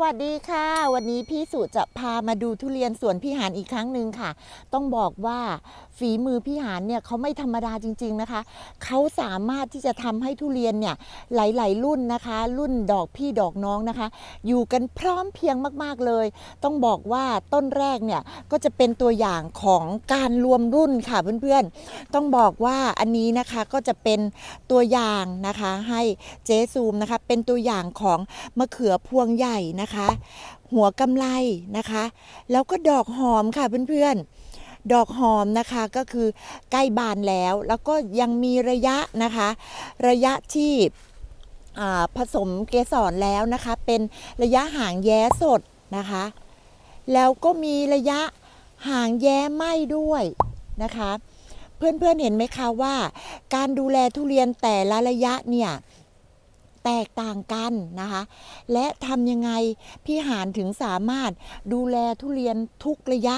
สวัสดีค่ะ วันนี้พี่สุจะพามาดูทุเรียนสวนพี่หานอีกครั้งหนึ่งค่ะ ต้องบอกว่าฝีมือพี่หานเนี่ยเขาไม่ธรรมดาจริง ๆนะคะ เขาสามารถที่จะทำให้ทุเรียนเนี่ยหลาย ๆ รุ่นนะคะ รุ่นดอกพี่ดอกน้องนะคะ อยู่กันพร้อมเพียงมาก ๆเลย ต้องบอกว่าต้นแรกเนี่ยก็จะเป็นตัวอย่างของการรวมรุ่นค่ะเพื่อนๆ ต้องบอกว่าอันนี้นะคะก็จะเป็นตัวอย่างนะคะให้เจซูมนะคะเป็นตัวอย่างของมะเขือพวงใหญ่นะคะหัวกำไลนะคะ แล้วก็ดอกหอมค่ะเพื่อนๆ ดอกหอมนะคะก็คือใกล้บานแล้ว แล้วก็ยังมีระยะนะคะ ระยะที่ผสมเกสรแล้วนะคะ เป็นระยะห่างแย้สดนะคะ แล้วก็มีระยะห่างแย้ไหม้ด้วยนะคะ เพื่อนๆเห็นไหมคะว่า การดูแลทุเรียนแต่ละระยะเนี่ย แตกต่างกันนะคะ และทำยังไงพี่หานถึงสามารถดูแลทุเรียนทุกระยะ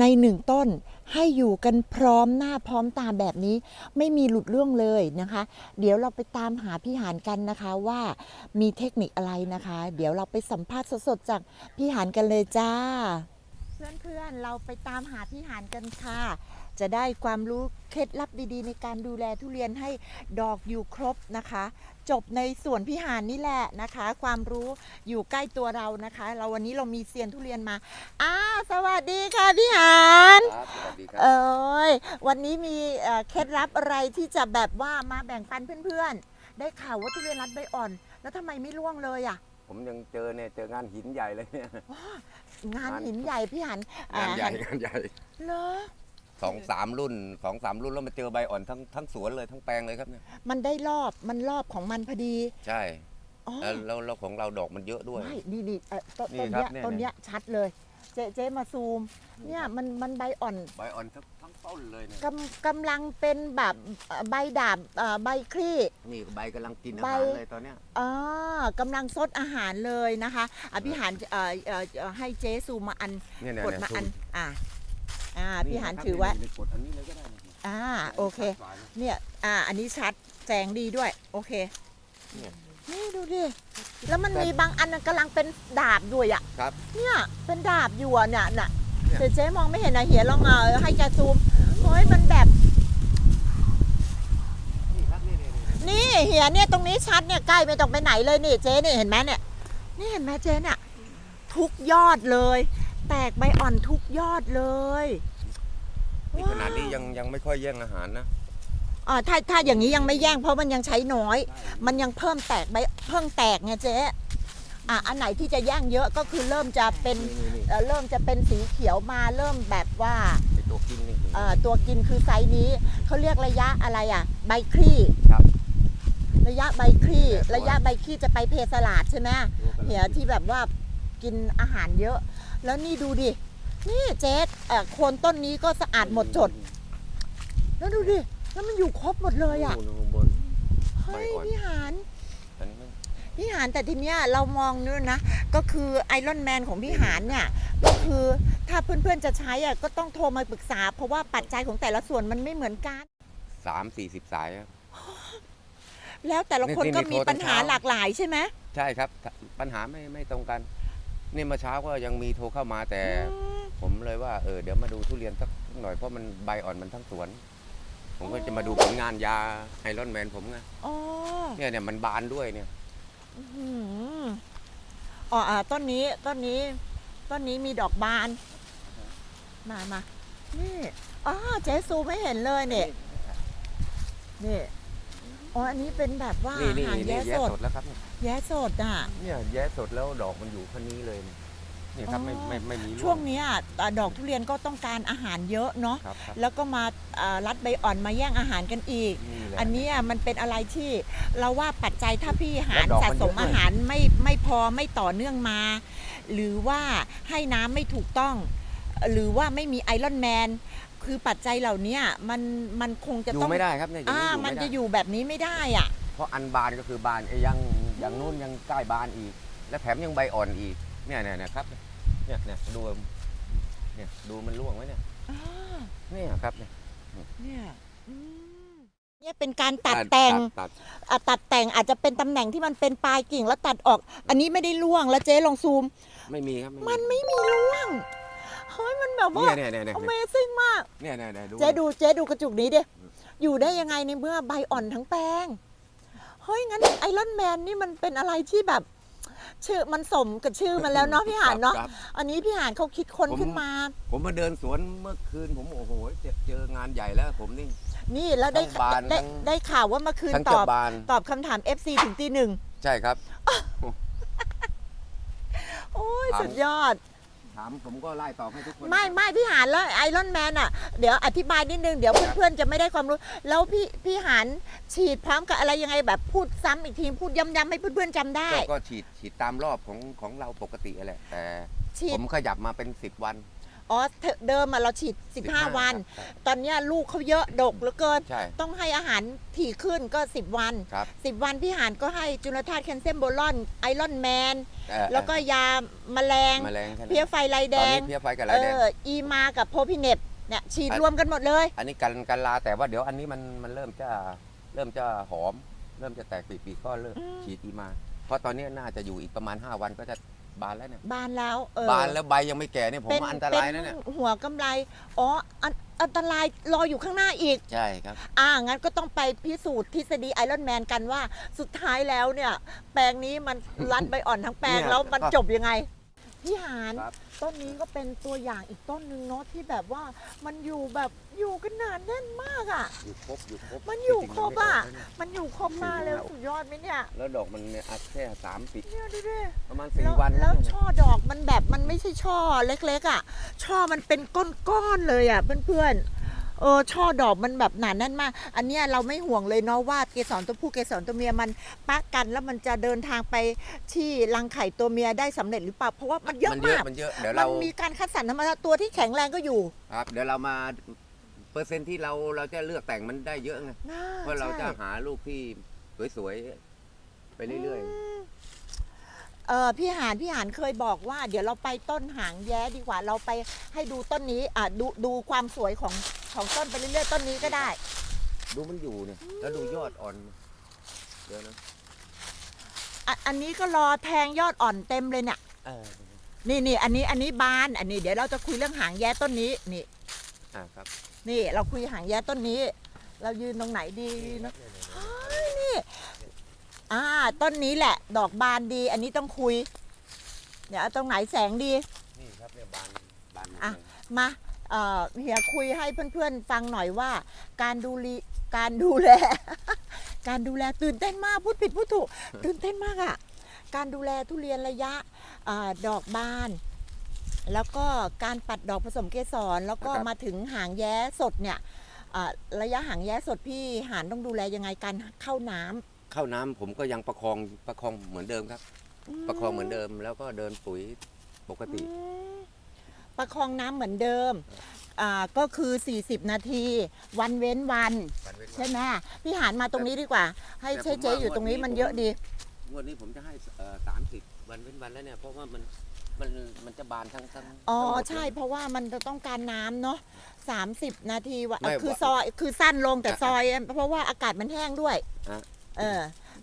ในหนึ่งต้นให้อยู่กันพร้อมหน้าพร้อมตาแบบนี้ ไม่มีหลุดเรื่องเลยนะคะ เดี๋ยวเราไปตามหาพี่หานกันนะคะว่ามีเทคนิคอะไรนะคะ เดี๋ยวเราไปสัมภาษณ์สดๆจากพี่หานกันเลยจ้า เพื่อนๆ เราไปตามหาพี่หานกันค่ะ จะได้ความรู้เคล็ดลับดีๆ ในการดูแลทุเรียนให้ดอกอยู่ครบนะคะ จบในส่วนพิหารนี่แหละนะคะ ความรู้อยู่ใกล้ตัวเรานะคะ เราวันนี้เรามีเซียนทุเรียนมาอ้าวสวัสดีค่ะพี่หานครับสวัสดีครัเอ้ยวันนี้มีเอ่อเคล็ดลับอะไรที่จะแบบว่ามาแบ่งปันเพื่อนๆ ได้ข่าวว่าทุเรียนรัดใบอ่อน แล้วทำไมไม่ร่วงเลยอะผมยังเจอเนี่ยเจองานหินใหญ่เลยเนี่ย งานงานหินใหญ่พี่หันงานใหญ่อ่งานใหญ่เหรอสองสามรุ่นสองสามรุ่นแล้วมาเจอใบอ่อนทั้งทั้งสวนเลยทั้งแปลงเลยครับเนี่ยมันได้รอบมันรอบของมันพอดี ใช่อ๋อแล้วแล้วแล้วของเราดอกมันเยอะด้วย ไม่นี่นี่เอ่อต้นนี่ต้นครับเนี้ยเนี่ยต้นเนี้ยชัดเลย เจ๊เจ๊มาซูม เนี่ยมันมันใบอ่อนใบอ่อนทั้งทั้งต้นเลยเนี่ยกำกำลังเป็นแบบเอ่อใบดาบเอ่อใบคลี่ นี่ใบกำลังกินอาใบหารเลยตอนเนี้ย อ่ากำลังซดอาหารเลยนะคะอะพี่หานเอ่อเอ่อเอ่อให้เจ๊ซูมมาอันเนี่ยเนี่ยกดเนี่ยมาอันซูอ่าอ่าพี่หานครับถือไว้นี่กดอันนี้เลยก็ได้นะอ่าโอเคฝานะเนี่ยอ่าอันนี้ชัดแสงดีด้วย โอเค เนี่ย นี่ดูดิ แล้วมันมีบางอันน่ะกำลังเป็นดาบด้วยอะครับ เนี่ยเป็นดาบอยู่อะเนี่ยน่ะเนี่ยแต่เจ๊มองไม่เห็นนะเหียลองเอาให้แกซูมเฮ้ยมันแบบ นี่ครับนี่นี่นี่นี่เหียเนี่ยตรงนี้ชัดเนี่ยใกล้ไม่ต้องไปไหนเลยนี่เจ๊นี่เห็นไหมเนี่ย นี่เห็นไหมเจ๊เนี่ยทุกยอดเลย แตกใบอ่อนทุกยอดเลยนี่ขนาดนี้ยังยังไม่ค่อยแย่งอาหารนะ อ่าถ้าถ้าอย่างนี้ยังไม่แย่งเพราะมันยังใช้น้อย มันยังเพิ่มแตกใบเพิ่งแตกไงเจ๊อะอันไหนที่จะแย่งเยอะก็คือเริ่มจะเป็นนี่นี่เอ่อเริ่มจะเป็นสีเขียวมาเริ่มแบบว่าไอตัวกินนี่เอ่อตัวกินคือไซส์นี้เขาเรียกระยะอะไรอะใบคลี่ ครับ ระยะใบคลี่ แบบว่า ระยะใบคลี่จะไปเพสลาดใช่ไหมเหียที่แบบว่ากินอาหารเยอะ แล้วนี่ดูดิ นี่เจ๊เอ่อโคนต้นนี้ก็สะอาดหมดจด แล้วดูดิ แล้วมันอยู่ครบหมดเลยอะนู่นข้างบนเฮ้ยใบอ่อนพี่หานอันนี้มันพี่หานแต่ทีเนี้ยเรามองนู่นนะ ก็คือไอรอนแมนของพี่หานเนี่ยก็คือถ้าเพื่อนๆจะใช้อะก็ต้องโทรมาปรึกษา เพราะว่าปัจจัยของแต่ละส่วนมันไม่เหมือนกันสามสี่สิบสายครับแล้วแต่ละคนนี่ก็นี่มีโทรปัญหาตั้งเช้าหลากหลายใช่ไหมใช่ครับ ปัญหาไม่ไม่ตรงกัน นี่เมื่อเช้าก็ยังมีโทรเข้ามาแต่อืมผมเลยว่าเออเดี๋ยวมาดูทุเรียนสักหน่อยเพราะมันใบอ่อนมันทั้งสวน ผมก็จะมาดูผลงานยาไอรอนแมนผมไงอ๋อเนี่ยเนี่ยมันบานด้วยเนี่ยอื้อหืออ๋ออ่าต้นนี้ต้นนี้ต้นนี้มีดอกบาน มามานี่อ๋อเจ๊ซูไม่เห็นเลยเนี่ยนี่อ๋ออันนี้เป็นแบบว่านี่นี่หางนี่แย้แย้สด สดแล้วครับแย้สดอะ เนี่ยแย้สดแล้วดอกมันอยู่แค่นี้เลยเนี่ย นี่ครับไม่อ๋อไม่ไม่มีร่ช่วงเนี้ยอ่าดอกทุเรียนก็ต้องการอาหารเยอะเนาะครับครับแล้วก็มาอ่ารัดใบอ่อนมาแย่งอาหารกันอีก นี่แหละ อันเนี้ยมันเป็นอะไรที่เราว่าปัจจัยถ้าพี่หารแล้วดอกสะมันสมเยอะด้วย อาหารไม่ไม่พอไม่ต่อเนื่องมา หรือว่าให้น้ำไม่ถูกต้อง หรือว่าไม่มีไอรอนแมนคือปัจจัยเหล่าเนี้ยมันมันคงจะอยู่ต้องไม่ได้ครับเนี่ยอย่างอ่านี้อยู่มันไม่จะได้อยู่แบบนี้ไม่ได้อะ เพราะอันบานก็คือบานไอ้ยังอย่างนู้นยังใกล้บานอีก และแถมยังใบอ่อนอีก เนี่ยเนี่ยเนี่ยครับ เนี่ยเนี่ยดูเนี่ยดูมันร่วงไว้เนี่ยอ่าเนี่ยครับเนี่ยเนี่ยอืมเนี่ยเป็นการตัดแต่งตัดอะตัดแต่งอาจจะเป็นตำแหน่งที่มันเป็นปลายกิ่งแล้วตัดออก อันนี้ไม่ได้ล่วงแล้วเจ๊ลองซูม ไม่มีครับมันไม่มีล่วงเฮ้ยมันแบบว่า เนี่ยเนี่ยเนี่ยเนี่ย Amazing มาก เนี่ยเนี่ยเนี่ยดูเจ๊ดูเจ๊ดูกระจุกนี้ดิอยู่ได้ยังไงในเมื่อใบอ่อนทั้งแปลง เฮ้ยงั้นไอรอนแมนนี่มันเป็นอะไรที่แบบ ชื่อมันสมกับชื่อมันแล้วเนาะพี่หานเนาะครับ อันนี้พี่หานเขาคิดค้นผม ขึ้นมา ผมมาเดินสวนเมื่อคืนผมโอ้โหเจอเจองานใหญ่แล้วผมนี่ นี่แล้วได้ทั้งบานได้ทั้ง ได้ข่าวว่าเมื่อคืนทั้งตจะอบ บาน ตอบคำถาม FC ถึงตีหนึ่งใช่ครับ โอ้ยถาม สุดยอดถาม ผมก็ไล่ตอบให้ทุกคนไม่ไม่พี่หานแล้วไอรอนแมนอะเดี๋ยวอธิบายนิดนึงเดี๋ยวเพื่อนๆจะไม่ได้ความรู้ แล้วพี่พี่หานฉีดพร้อมกับอะไรยังไงแบบพูดซ้ำอีกทีพูดย้ำๆให้เพื่อนๆจำได้ ก็ก็ฉีดฉีดตามรอบของของเราปกติแหละแต่ ฉีผดมขยับมาเป็น 10 วัน อ๋อเธอเดิมอะเราฉีด 15 วันครับตอนเนี้ยลูกเขาเยอะดกเหลือเกิน ใช่ ต้องให้อาหารถี่ขึ้นก็ 10 วัน ครับ10 วันพี่หานก็ให้จุลธาตุแคลเซียมโบรอนไอรอนแมน เอ่อแล้วก็ยาแมลง แมลงแค่นั้นเพี้ยไฟลายแดตอนง นี้เพี้ยไฟกับไรเอแดง ออีมากับโพพิเนปเนี่ยฉีดอัน รวมกันหมดเลย อันนี้กันกันลาแต่ว่าเดี๋ยวอันนี้มันมันเริ่มจะเริ่มจะหอม เริ่มจะแตกปีกๆก็เริ่มอืม ฉีดอีมา เพราะตอนนี้น่าจะอยู่อีกประมาณ 5 วันก็จะ บานแล้วเนี่ยบานแล้วเออบานแล้วใบยังไม่แก่เนี่ยผมเป็นว่าอันตรายนะเนี่ยเป็นหัวกำไรอ๋ออันอันตรายรออยู่ข้างหน้าอีก ใช่ครับ อ่างั้นก็ต้องไปพิสูจน์ทฤษฎีไอรอนแมนกันว่า สุดท้ายแล้วเนี่ย แปลงนี้มันรัดใบอ่อนทั้งแปลงเนี่ย แล้วมันก็จบยังไง พี่หานครับ ต้นนี้ก็เป็นตัวอย่างอีกต้นหนึ่งเนาะที่แบบว่ามันอยู่แบบอยู่กันหนานแน่นมากอะ อยู่ครบอยู่ครบมันอยู่ครบอะจงๆมันไม่กแล้วเนี่ยมันอยู่ครบมากเลยสุดยอดไหมเนี่ยแล้วดอกมันเนี่ยอัดแค่สามปีเนี่ยดูดิ ประมาณแล้สี่ววันแล้วเนี่ยช่อดอกมันแบบมันไม่ใช่ช่อเล็กๆอะ ช่อมันเป็นก้อนๆเลยอะเพื่อนๆ เออช่อดอกมันแบบหนาแน่นมาก อันเนี้ยเราไม่ห่วงเลยเนาะว่าเกสรตัวผู้เกสรตัวเมียมันปะกันแล้วมันจะเดินทางไปที่รังไข่ตัวเมียได้สำเร็จหรือเปล่าเพราะว่ามันเยอะมันเยมาอะก มันเยอะเดี๋ยวมัเรานมีการคัดสรรธรรมชาติตัวที่แข็งแรงก็อยู่ครับเดี๋ยวเรามาเปอร์เซ็นต์ที่เราเราจะเลือกแต่งมันได้เยอะไงน่เพราะเราจะใช่หาลูกที่สวยๆไปเรื่อยมเออพี่หานพี่หานเคยบอกว่า เดี๋ยวเราไปต้นหางแย้ดีกว่าเราไปให้ดูต้นนี้อะดูดูความสวยของ ของต้นไปเรื่อยๆต้นนี้ก็ได้ๆดูมันอยู่เนี่ยแล้วดูยอดอ่อน เดี๋ยวนะอะอันนี้ก็รอแทงยอดอ่อนเต็มเลยเนี่ย เออนี่นี่อันนี้อันนี้บาน อันนี้เดี๋ยวเราจะคุยเรื่องหางแย้ต้นนี้นี่ อ่าครับนี่ เราคุยหางแย้ต้นนี้ เรายืนตรงไหนดีนะเฮ้ยนี่ อ่า ต้นนี้แหละ ดอกบานดี อันนี้ต้องคุย เดี๋ยวเอาตรงไหนแสงดี นี่ครับเนี่ยบานบานหมดอะเลยมา เอ่อเฮียคุยให้เพื่อนๆฟังหน่อยว่า การดูแลการดูแล การดูแลตื่นเต้นมากพูดผิดพูดถูกตื่นเต้นมากอะ่ะการดูแลทุเรียนระยะอาดอกบาน แล้วก็การปัดดอกผสมเกสรแล้วก็มาถึงหางแย้สดเนี่ยอ่าระยะหางแย้สดพี่หานต้องดูแลยังไงการเข้าน้ำเข้าน้ำผมก็ยังประคองประคองเหมือนเดิมครับ ประคองเหมือนเดิมแล้วก็เดินปุ๋ยปกติอืม ประคองน้ำเหมือนเดิมอ่าก็คือ 40 นาที วันเว้นวันใช่ไหมพี่หานมาตรงนี้ดีกว่า ให้แต่เจ๊ผมเจ๊ว่าอยู่ตรงนี้งวดนี้ มันเยอะผมดี งวดนี้ผมจะให้สามสิบวันเว้นวันแล้วเนี่ย เพราะว่ามันมันมันจะบานทั้งทั้งอ๋อ ทั้งหมด ใช่เลยเพราะว่ามันจะต้องการน้ำเนาะ30 นาทีว่ะไม่คือว่าซอยคือสั้นลงแต่อะซอยเพราะว่าอากาศมันแห้งด้วยอะ เออ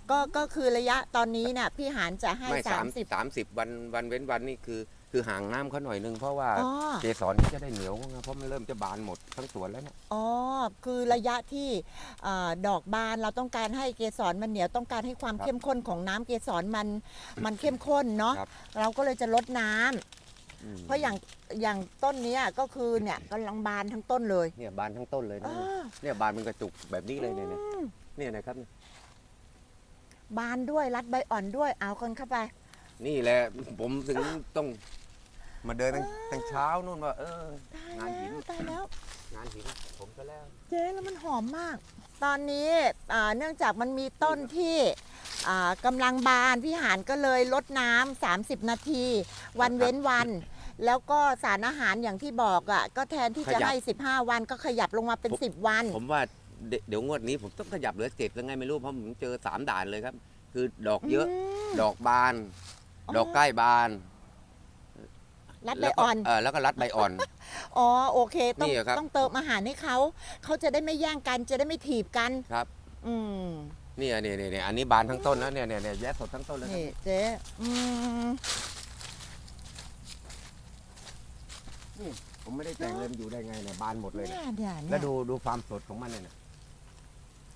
ก็ก็คือระยะตอนนี้เนี่ยพี่หานจะให้ ไม่สาม30 สามสิบวันวันเว้นวันนี่คือ คือห่างน้ำเขาหน่อยนึงเพราะว่าอ๋อ เกสรนี่จะได้เหนียวไงเพราะมันเริ่มจะบานหมดทั้งสวนแล้วเนี่ยอ๋อ คือระยะที่เออดอกบานเราต้องการให้เกสรมันเหนียวต้องการให้ความครับเข้มข้นของน้ำเกสรมันมันเข้มข้นเนาะครับเราก็เลยจะลดน้ำอืมเพราะอย่างอย่างต้นเนี้ยก็คือเนี่ยกำลังบานทั้งต้นเลยเนี่ยบานทั้งต้นเลยนะอ้าเนี่ยบานเป็นกระจุกแบบนี้เลยเนี่ยเนี่ยอืมเนี่ยนะครับเนี่ยบานด้วยรัดใบอ่อนด้วยเอาคนเข้าไป นี่แหละผมถึงต้อง มาเดินตั้งตั้งเช้านู่นว่าเออตายงานหินแล้วตายแล้ว งานหินผมก็แล้ว เจ๊แล้วมันหอมมาก ตอนนี้อ่าเนื่องจากมันมีต้นที่อ่ากำลังบานพี่หานก็เลยลดน้ำ30 นาที วันเว้นวัน แล้วก็สารอาหารอย่างที่บอกอะก็แทนที่จะให้ 15 วันก็ขยับลงมาเป็น10 วัน ผมว่าเดเดี๋ยวงวดนี้ผมต้องขยับเหลือเจ็ดแล้วไงไม่รู้เพราะผมเจอสามด่านเลยครับ คือดอกเยอะมดอกบานอ๋อดอกใกล้บาน รัดใบแล้วก็อ่อน เออแล้วก็รัดใบอ่อน อ๋อโอเค ต้องนี่ครับ ต้องเติมอาหารให้เขาเขาจะได้ไม่แย่งกันจะได้ไม่ถีบกัน ครับอืมนี่อันนี้นี่นี่อันนี้บานทั้งต้นนะเนี่ยเนี่ยเนี่ยแย้สดทั้งต้นเลยนี่เจ๊อืมผมไม่ได้แต่งเลยมันอยู่ได้ไงเนี่ยบานหมดเลยเนี่เนี่ยยเนี่ยแล้วเนี่ยดูดูความสดของมันเนี่ยนะ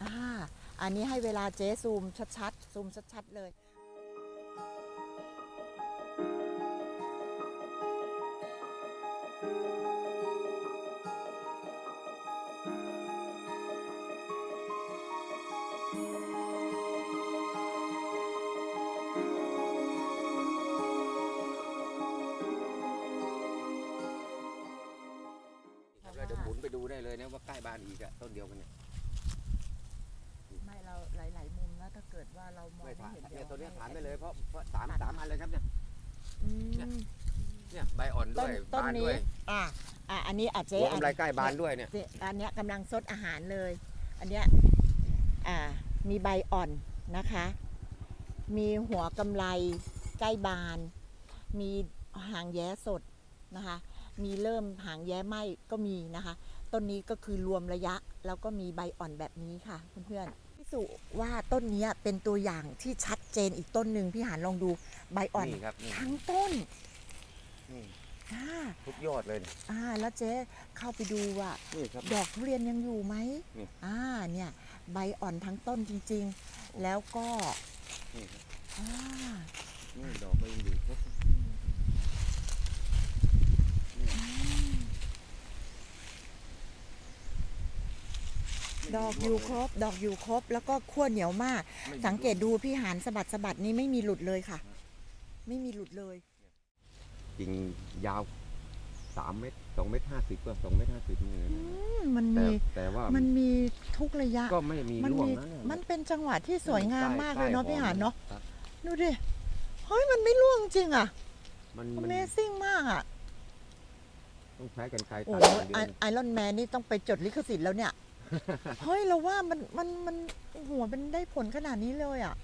อ่าอันนี้ให้เวลาเจ๊ซูมชัดๆซูมชัดๆเลย ต้นเดียวกันเนี่ย ไม่เราหลาย ๆ มุมนะถ้าเกิดว่าเรามองไม่ไม่ผ่านเห็นเนี่ยดี๋ตัวเนี้ยให้ผ่านได้เลยเพราะเพราะสามสามอันเลยครับเนี่ย อืม เนี่ยเนี่ยใบอ่อนด้ต้วนยต้นบานนี้ ด้วยอ่าอ่าอันนี้อาจจะหัวกำไรใกล้บานด้วยเนี่ย เนี่ยอันเนี้ยกำลังซดอาหารเลย อันเนี้ยอ่ามีใบอ่อนนะคะ มีหัวกำไรใกล้บาน มีหางแย้สดนะคะ มีเริ่มหางแย้ไหมก็มีนะคะ ต้นนี้ก็คือรวมระยะ แล้วก็มีใบอ่อนแบบนี้ค่ะเพื่อนๆพิสูจน์ว่าต้นเนี้ยเป็นตัวอย่างที่ชัดเจนอีกต้นหนึ่งพี่หานลองดูใบอ่อนนี่ครับนี่ ทั้งต้นนี่อ่าทุกยอดเลยเนี่ยอ่าแล้วเจ๊เข้าไปดูว่า นี่ครับ ดอกทุเรียนยังอยู่ไหมนี่ อ่าเนี่ย ใบอ่อนทั้งต้นจริงๆ แล้วก็นี่ครับอ่า นี่ดอกก็ยังอยู่ครบไม่ ดอกอยู่ร่วงครบ ดอกอยู่ครบ แล้วก็ขั้วเหนียวมากไม่มีสังเกตดูพี่หานสะบัดสะบัดนี่ไม่มีหลุดเลยค่ะ ไม่มีหลุดเลย จริงยาวสามเมตรสองเมตรห้าสิบก็สองเมตรห้าสิบนี่เลยอืนะมมันแต่มีแต่ว่ามันมีทุกระยะ ก็ไม่มีมันร่วงมีนะเยมันเป็นจังหวะที่สวยงามมากเลยเนาะใต้พี่หานเนาะครับดูดิเฮ้ยมันไม่ร่วงจริงอะ มันมัน Amazing มากอะต้องใช้กันไกรโอ้ตัดโหอย่างเดียวไอรอนแมนนี่ต้องไปจดลิขสิทธิ์แล้วเนี่ย เฮ้ยเราว่ามันมันมันหัวมันได้ผลขนาดนี้เลยอะ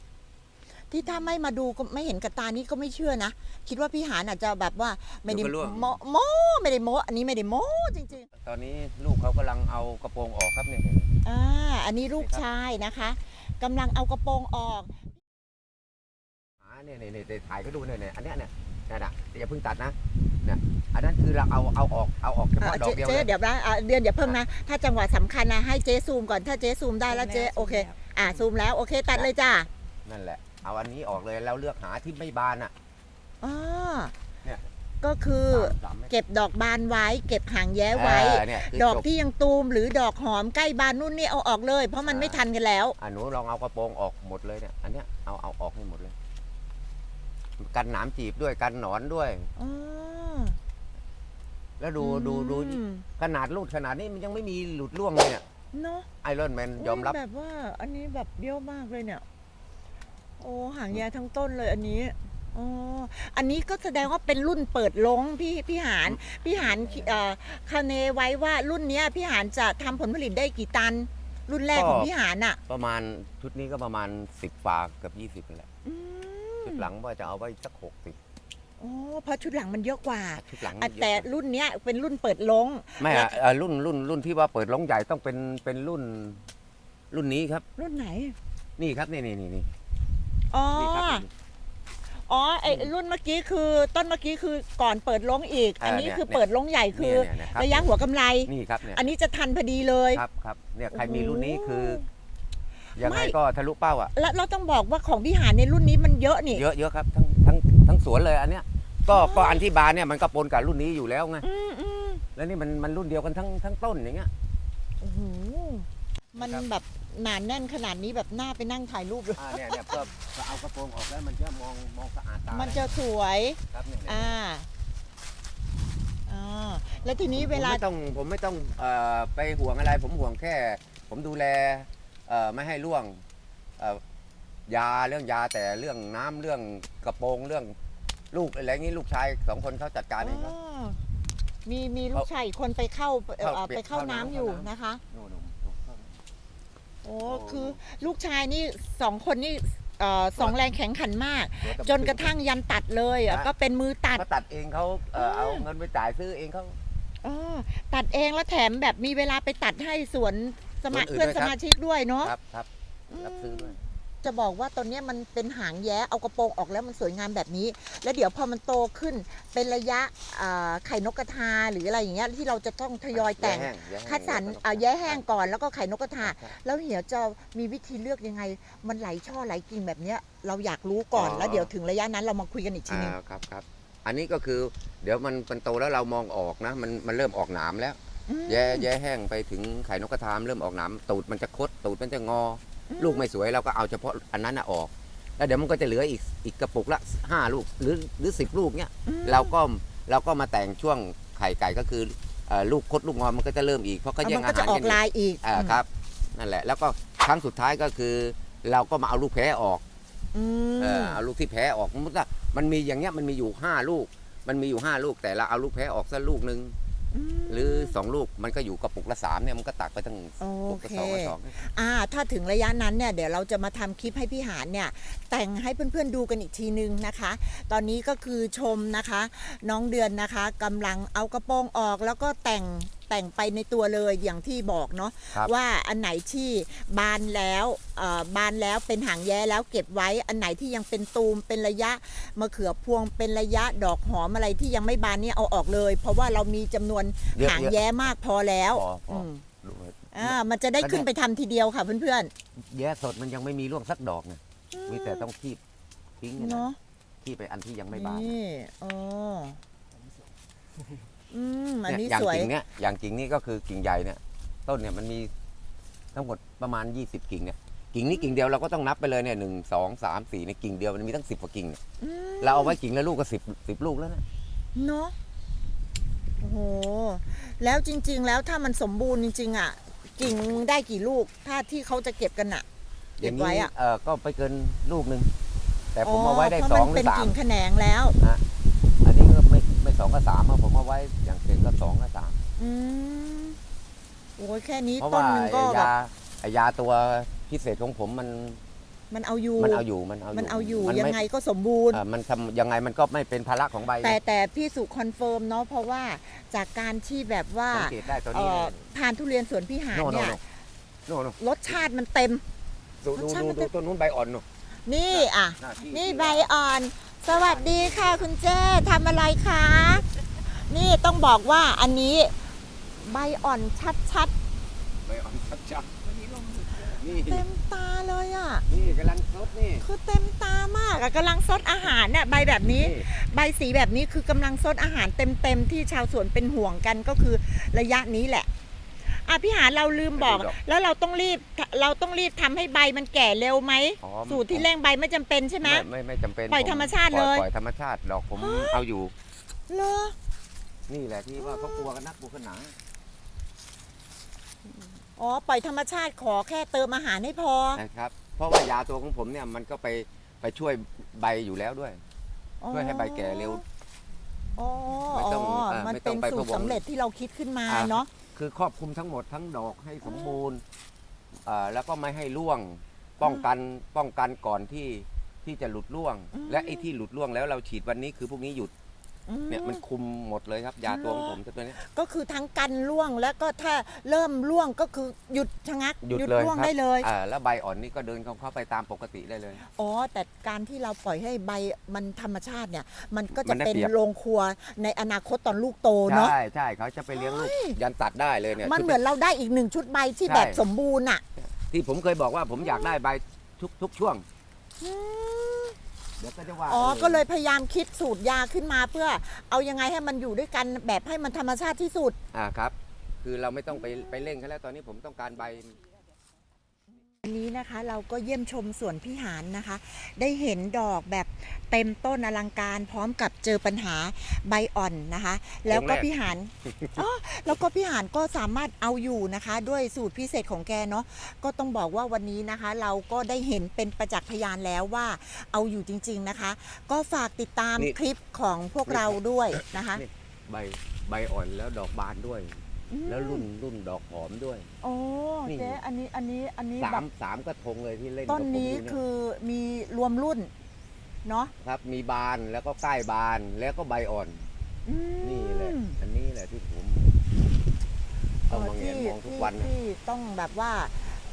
ที่ถ้าไม่มาดูก็ไม่เห็นกับตานี้ก็ไม่เชื่อนะ คิดว่าพี่หานอาจจะแบบว่าไม่ได้เดี๋ยวก็ร่วง โมโมไม่ได้โมอันนี้ไม่ได้โมจริงตอนนี้ลูกเขากำลังเอากระโปรงออกครับเนี่ย ๆอ่าอันนี้ลูกชายนะคะกำลังเอากระโปรงออกหาเนี่ยเนี่ยเนี่ยถ่ายก็ดูเนี่ยเนี่ยอันเนี้ยเนี่ยเนี่ยนะอย่าเพิ่งตัดนะ เนี่ยอันนั้นคือเราเอาเอาออกเอาออกเฉอะพาะดอกเจ๊เดียวเจ๊เลยเดี๋ยวนะอะเดือนเดี๋ยวเพิ่งนะ ถ้าจังหวะสำคัญนะให้เจ๊ซูมก่อนถ้าเจ๊ซูมได้แล้วเจ๊โอเค อะซูมแล้วโอเคตัดเลยจ้านั่นแหละ เอาอันนี้ออกเลยแล้วเลือกหาที่ไม่บานอะ อ๋อเนี่ย ก็คือสามสามเมตรเก็บดอกบานไว้ เก็บหางแย้ไว้เออเนี่ยคือดอกจบ ที่ยังตูมหรือดอกหอมใกล้บานนู่นนี่เอาออกเลย เพราะมันใช่ไม่ทันกันแล้ว อะหนูลองเอากระโปรงออกหมดเลยเนี่ย อันเนี้ยเอาเอาออกให้หมดเลย กันหนามจีบด้วยกันหนอนด้วย อ๋อ แล้วดูดูดูอืม ขนาดรูดขนาดนี้มันยังไม่มีหลุดร่วงเลยเนี่ยเนาะไอรอนแมนยอมรับยแบบว่า อันนี้แบบเบี้ยวมากเลยเนี่ย โอ้หางแย้ทั้งต้นเลยอันนี้อ๋ออันนี้ก็แสดงว่าเป็นรุ่นเปิดลงพี่พี่หานพี่หานเอ่อคาเนไว้ว่ารุ่นเนี้ยพี่หานจะทำผลผลิตได้กี่ตัน รุ่นแรกของพี่หานอะ ประมาณชุดนี้ก็ประมาณสิบฝาเกับยี่สิบนี่แหละ อืม ชุดหลังว่าจะเอาไว้สักหกสิบอ๋อเพราะชุดหลังมันเยอะกว่า ชุดหลังอะเยอะแต่กว่ารุ่นเนี้ยเป็นรุ่นเปิดลงไม่อะเอ่อรุ่นรุ่นรุ่นที่ว่าเปิดล้องใหญ่ต้องเป็นเป็นรุ่น รุ่นนี้ครับ รุ่นไหน นี่ครับนี่นี่นี่นี่อ๋อ นี่ครับ อ๋อไออืมรุ่นเมื่อกี้คือต้นเมื่อกี้คือก่อนเปิดลงอีกเอออันนี้เนี่ยคือเนี่ยเปิดลงใหญ่คือเนี่ยเนี่ยครับ ระยะหัวกำไร นี่ครับเนี่ยอันนี้จะทันพอดีเลย ครับครับเนี่ยใครมีโอ้โหรุ่นนี้คือ ยังไงไม่ ก็ทะลุเป้าอะ แล้วเราต้องบอกว่าของพี่หานในรุ่นนี้มันเยอะนี่ เยอะเยอะครับทั้งทั้งทั้งสวนเลยอันเนี้ยก็อ๋อ ก็อันที่บานเนี่ยมันก็ปนกับรุ่นนี้อยู่แล้วไงอืมอืมแล้วนี่มันมันรุ่นเดียวกันทั้งทั้งต้นอย่างเงี้ย โอ้โหมันครับ แบบหนานแน่นขนาดนี้แบบหน้าไปนั่งถ่ายรูปเลยอ่าเนี่ยเนี่ยเพิ่มเอากระโปรงออกแล้วมันจะมองมองสะอาดตามันจะสวย ครับเนี่ยเนี่ยอ่าอ่าแล้วทีนี้เวลาผมไม่ต้องผมไม่ต้องเอ่อไปห่วงอะไรผมห่วงแค่ ผมดูแล เอ่อไม่ให้ร่วงเอ่อยาเรื่องยาแต่เรื่องน้ำเรื่องกระโปรงเรื่องลูกอะไรงี้ลูกชายสองคนเขาจัดการเองครับ อ๋อมีมีลูกชายอีกคนไปเข้าเอ่อเข้าไปเข้าเข้าน้ำน้ำอยู่เข้าน้ำนะคะ นู่นนู่นนู่นโอ้โอ้ คือลูกชายนี่สองคนนี่เอ่อสองแรงแข็งขันมากจนกระทั่งยันตัดเลยอะนะก็เป็นมือตัด เขาตัดเองเขาเอ่ออ่าเอาเงินไปจ่ายซื้อเองเขา อ๋อตัดเองแล้วแถมแบบมีเวลาไปตัดให้สวน สมาสวนอื่นเพื่อนด้วยสครับมาชิกด้วยเนาะครับครับรับซื้อด้วยจะบอกว่าตอนเนี้ยมันเป็นหางแย้เอากระโปรงออกแล้วมันสวยงามแบบนี้ แล้วเดี๋ยวพอมันโตขึ้นเป็นระยะอ่าไข่นกกระทาหรืออะไรอย่างเงี้ยที่เราจะต้องทยอยแต่งแย่ห้แย่แห้งคัดสรรอ่าแย้แห้งก่อนแล้วก็ไข่นกกระทาครับแล้วเหี่ยวจะมีวิธีเลือกยังไง มันไหลช่อไหลกิ่งแบบเนี้ยเราอยากรู้ก่อนอ๋อแล้วเดี๋ยวถึงระยะนั้นเรามาคุยกันอีกทีหนึงอ่าครับครับอันนี้ก็คือเดี๋ยวมันมันโตแล้วเรามองออกนะมันมันเริ่มออกหนามแล้วอืม แย่แย่แห้งไปถึงไข่นกกระทามเริ่มออกหนามตูดมันจะคดตูดมันจะงออมลูกไม่สวยเราก็เอาเฉพาะอันนั้นน่ะออก แล้วเดี๋ยวมันก็จะเหลืออีกอีกกระปุกละห้าลูกหรือหรือสิบลูกเนี้ยอืมเราก็เราก็มาแต่งช่วงไข่ไก่ก็คือเอ่อลูกคดลูกงอมันก็จะเริ่มอีกเพราะเขาแล้วแย่มังนก็อาจะหารออกักนอยู่ลายอีกอ่าอืมครับนั่นแหละแล้วก็ครั้งสุดท้ายก็คือ เราก็มาเอาลูกแพ้ออก อืม เออเอาลูกที่แพ้ออกสมมติว่ามันมีอย่างเงี้ยมันมีอยู่ห้าลูก มันมีอยู่ห้าลูกแต่เราเอาลูกแพ้ออกสักลูกหนึ่งม หรือสองลูกมันก็อยู่กระปุกละสามเนี่ยมันก็ตักไปตั้งโอปุกละเคสองละสองอ่าถ้าถึงระยะนั้นเนี่ยเดี๋ยวเราจะมาทำคลิปให้พี่หานเนี่ยแต่งให้เพื่อนๆดูกันอีกทีนึงนะคะ ตอนนี้ก็คือชมนะคะ น้องเดือนนะคะกำลังเอากระโปรงออกแล้วก็แต่ง แต่งไปในตัวเลยอย่างที่บอกเนาะครับว่าอันไหนที่บานแล้วเอ่อบานแล้วเป็นหางแย้แล้วเก็บไว้อันไหนที่ยังเป็นตูมเป็นระยะมะเขือพวงเป็นระยะดอกหอมอะไรที่ยังไม่บานเนี่ยเอาออกเลย เพราะว่าเรามีจำนวนเยอะหางเยอะแย้มากพอแล้วพอพอมลูกอ่ามันจะได้ขึ้นไปทำทีเดียวค่ะเพื่อนแย่สดมันยังไม่มีร่วงสักดอกนะๆมีแต่ต้องคีบทิ้งเนี่ยนะเนาะ คีบไปอันที่ยังไม่บานนี่ อ๋อ อืมอันนี้เยอย่างสวย กิ่งเนี่ยอย่างกิ่งนี่ก็คือกิ่งใหญ่เนี่ยต้นเนี่ยมันมีทั้งหมดประมาณ 20 กิ่งเนี่ยกิ่งนี้กิ่งเดียวเราก็ต้องนับไปเลยเนี่ยหนึ่งสองสามสี่ในกิ่งเดียวมันมีตั้งสิบกว่ากิ่งเนี่ยอืม เราเอาไว้กิ่งละลูกก็สิบสิบลูกแล้วนะเนาะโอ้โห แล้วจริง ๆ แล้วถ้ามันสมบูรณ์จริง ๆ อะ กิ่งได้กี่ลูก ถ้าที่เขาจะเก็บกันอะอเก็บย่างไว้นี้อะเออก็ไปเกินลูกหนึ่งแต่ผมเอาไว้ได้เพราะสมัองนหรืเป็นอสาม กิ่งแขนงแล้วอันนี้ก็ไม่ไม่ สองก็สามอะผมเอาไว้อย่างเก่งก็สองก็สามอืมโอ้ยแค่นี้เพราะต้นว่าหนึ่งก็ไอ้แบบยาไอ้ยาตัวพิเศษของผมมันมันเอาอยู่ มันเอาอยู่มันเอาอยู่มันเอาอยู่มันยังไม่ไงก็สมบูรณ์ เอ่อมันทำยังไงมันก็ไม่เป็นภาระของใบแต่แต่พี่สุคอนเฟิร์มเนาะเพราะว่าจากการที่แบบว่าสังเกตได้ตัวเอ่นี้อทานทุเรียนสวนพี่หานโน่โน่เนี่ยโน่โน่รสชาติมันเต็ม ดูดูรสชาติดูมันดูจะต้นนู้นใบอ่อนหนูนี่อะาที่นี่ที่ใบอ่อน สวัสดีค่ะคุณเจ้ทำอะไรคะ นี่ต้องบอกว่าอันนี้ใบอ่อนชัดใบอ่อนชัดๆนี่ ๆ เต็มตาเลยอะ นี่กำลังสดนี่ คือเต็มตามากอะกำลังซดอาหารเนี่ยใบแบบนี้ นี่ ใบสีแบบนี้คือกำลังซดอาหารเต็มๆที่ชาวสวนเป็นห่วงกันก็คือระยะนี้แหละ อะพี่หาเราลืมบอกแล้วเราต้องรีบเราต้องรีบทำให้ใบมันแก่เร็วไหมอ๋อ สูตรที่เร่งใบไม่จำเป็นใช่ไหม ไม่ไม่ไม่จำเป็นปล่อยผธรรมชาติปล่อเลยปล่อยธรรมชาติดอกผมเฮ้ย เอาอยู่ เหรอ นี่แหละที่ว่าเขากลัวกันนักกลัวกันหนา อ๋อปล่อยธรรมชาติขอแค่เติมอาหารให้พอ นะครับ เพราะว่ายาตัวของผมเนี่ยมันก็ไปไปช่วยใบอยู่แล้วด้วย ช่วยให้ใบแก่เร็วอ๋อไม่ต้องอ๋อเอ่อมันไม่ต้เป็องนไปสูตรพะวงสำเร็จที่เราคิดขึ้นมาอ่า เนาะ คือครอบคลุมทั้งหมดทั้งดอกให้สมบูรณ์เอ่อแล้วก็ไม่ให้ร่วงป้องกันป้องกันก่อนที่ที่จะหลุดร่วงอืมและไอ้ที่หลุดร่วงแล้วเราฉีดวันนี้คือพวกนี้หยุดอืม เนี่ยมันคุมหมดเลยครับยาตัวของผมตัวเนี้ยก็คือทั้งกันร่วงแล้วก็ถ้าเริ่มร่วงก็คือหยุดชะงักหยุดเลยร่วงครับได้เลยอ่าแล้วใบอ่อนนี่ก็เดินเข้าเข้าไปตามปกติได้เลยอ๋อแต่การที่เราปล่อยให้ใบมันธรรมชาติเนี่ย มันก็มัจะนได้เป็นเปรียบโรงครัวในอนาคตตอนลูกโตเนาะใช่ใช่เขาจะไปเลี้ยงลูกยันตัดได้เลยเนี่ยมันชุดเหมือนเราได้อีกหนึ่งชุดใบที่ใช่แบบสมบูรณ์อะที่ผมเคยบอกว่าผมอยากได้ใบทุกทุกช่วงอืม เดี๋ยวก็จะว่าอ๋อออก็เลยพยายามคิดสูตรยาขึ้นมาเพื่อเอายังไงให้มันอยู่ด้วยกันแบบให้มันธรรมชาติที่สุด อ่าครับ คือเราไม่ต้องไปไปเร่งเขาแล้วตอนนี้ผมต้องการใบ วันนี้นะคะเราก็เยี่ยมชมสวนพี่หานนะคะ ได้เห็นดอกแบบเต็มต้นอลังการพร้อมกับเจอปัญหาใบอ่อนนะคะ แล้วก็พี่หานอ๋อแล้วก็พี่หานก็สามารถเอาอยู่นะคะ ด้วยสูตรพิเศษของแกเนาะก็ต้องบอกว่าวันนี้นะคะ เราก็ได้เห็นเป็นประจักษ์พยานแล้วว่าเอาอยู่จริง ๆนะคะ ก็ฝากติดตามนี่คลิปของพวกเราด้วยนะคะนี่ใบใบอ่อนแล้วดอกบานด้วย อืมแล้วรุ่นรุ่นดอกหอมด้วย โอ้นี่ เจ๊อันนี้อันนี้อันนี้สาแบมบสามกระทงเลยที่เล่นต้นกับผมนี้อยู่เย คือมีรวมรุ่นเนาะครับมีบานแล้วก็ใกล้บานแล้วก็ใบอ่อน อืมนี่แหละอันนี้แหละที่ผมต้องมาเห็นมองทุกวันนะที่ต้องแบบว่า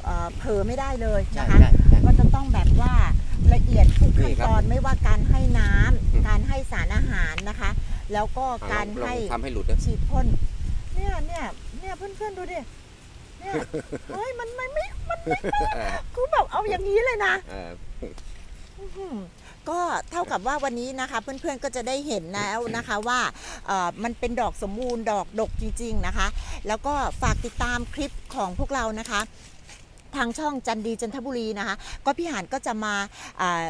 เอ่อเผลอไม่ได้เลยใช่นะคะ ใช่ใช่ ก็จะต้องแบบว่าละเอียดทุกขั้นนี่ครับตอนไม่ว่าการให้น้ำอืม การให้สารอาหารนะคะ แล้วก็อะการลองให้ทำให้หลุดนะฉีดพ่น เนี่ยเนี่ยเนี่ยเพื่อนๆดูดิเนี่ยเฮ้ยมันไม่ไม่มันไม่กูแบบเอาอย่างนี้เลยนะเอออื้อหือก็เท่ากับว่าวันนี้นะคะ เพื่อนๆก็จะได้เห็นแล้วนะคะว่าเอ่อมันเป็นดอกสมบูรณ์ดอกดกจริง ๆนะคะ แล้วก็ฝากติดตามคลิปของพวกเรานะคะ ทางช่องจันดีจันทบุรีนะคะ ก็พี่หานก็จะมาอ่า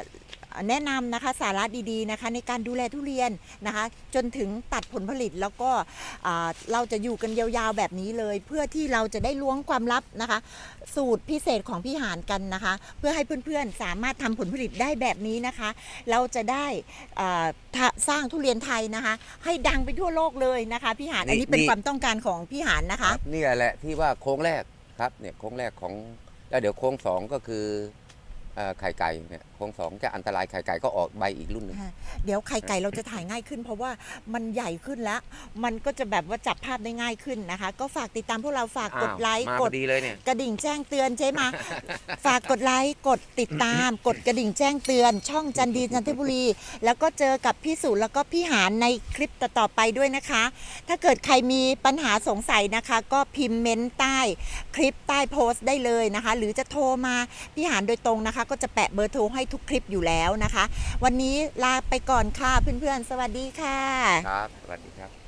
แนะนำนะคะสาระดีๆนะคะในการดูแลทุเรียนนะคะ จนถึงตัดผลผลิตแล้วก็อ่าเราจะอยู่กันยาวๆแบบนี้เลย เพื่อที่เราจะได้ล้วงความลับนะคะ สูตรพิเศษของพี่หานกันนะคะ เพื่อให้เพื่อนๆสามารถทำผลผลิตได้แบบนี้นะคะ เราจะได้อ่าทะสร้างทุเรียนไทยนะคะ ให้ดังไปทั่วโลกเลยนะคะพี่หานอันนี้เป็นความต้องการของพี่หานนะคะครับนี่แหละที่ว่าโค้งแรกครับเนี่ยโค้งแรกของแล้วเดี๋ยวโค้งสองก็คือเอ่อไข่ไก่เนี่ยโค้งสองจะอันตรายไข่ไก่ก็ออกใบอีกรุ่นหนึ่งเดี๋ยวไข่ไก่เราจะถ่ายง่ายขึ้น เพราะว่ามันใหญ่ขึ้นแล้ว มันก็จะแบบว่าจับภาพได้ง่ายขึ้นนะคะ ก็ฝากติดตามพวกเราฝากกดอ้าวไลค์มากพด อดีเลยเนี่ยกระดิ่งแจ้งเตือนใช่ไหมฝากกดไลค์กดติดตาม กดกระดิ่งแจ้งเตือน ช่องจันดีจันทบุรี แล้วก็เจอกับพี่สุแล้วก็พี่หานในคลิปต่อๆไปด้วยนะคะ ถ้าเกิดใครมีปัญหาสงสัยนะคะ ก็พิมพ์เม้นใต้คลิปใต้โพสต์ได้เลยนะคะ หรือจะโทรมาพี่หานโดยตรงนะคะ ก็จะแปะเบอร์โทรให้ทุกคลิปอยู่แล้วนะคะ วันนี้ลาไปก่อนค่ะเพื่อนๆ สวัสดีค่ะ ครับ สวัสดีครับ